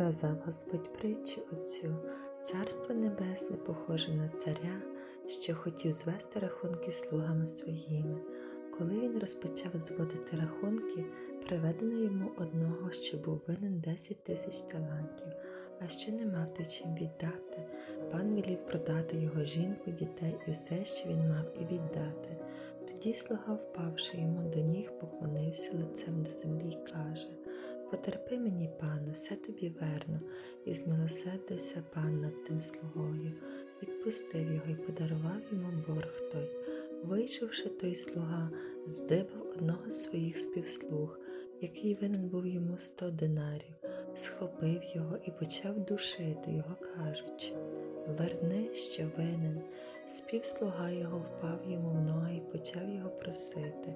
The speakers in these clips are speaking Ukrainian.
Сказав Господь притчу оцю, царство небесне похоже на царя, що хотів звести рахунки слугами своїми. Коли він розпочав зводити рахунки, приведено йому одного, що був винен 10 тисяч талантів, а що не мав то чим віддати. Пан велів продати його жінку, дітей і все, що він мав, і віддати. Тоді слуга, впавши йому до ніг, поклонився лицем до землі й каже Потерпи мені, пане, все тобі верно, і змилосердився пан над тим слугою, відпустив його і подарував йому борг той. Вийшовши той слуга, здибав одного з своїх співслуг, який винен був йому сто динарів, схопив його і почав душити його, кажучи Верни, що винен. Співслуга його впав йому в ноги і почав його просити.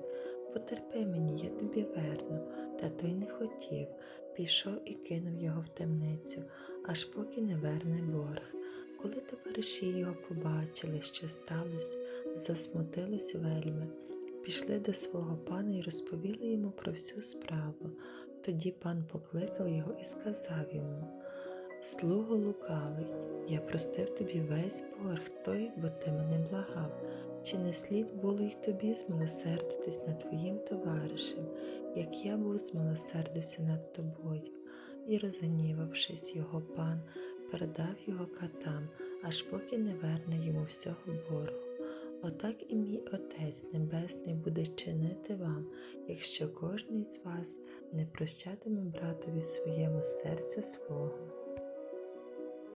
Потерпи мені, я тобі верну. Та той не хотів, пішов і кинув його в темницю, аж поки не верне борг. Коли товариші його побачили, що сталося, засмутились вельми, пішли до свого пана і розповіли йому про всю справу. Тоді пан покликав його і сказав йому Слуго лукавий, я простив тобі весь борг той, бо ти мене благав. Чи не слід було й тобі змилосердитись над твоїм товаришем, як я був змилосердився над тобою, і, розгнівавшись, його пан передав його катам, аж поки не верне йому всього боргу. Отак і мій Отець Небесний буде чинити вам, якщо кожний з вас не прощатиме братові своєму серця свого.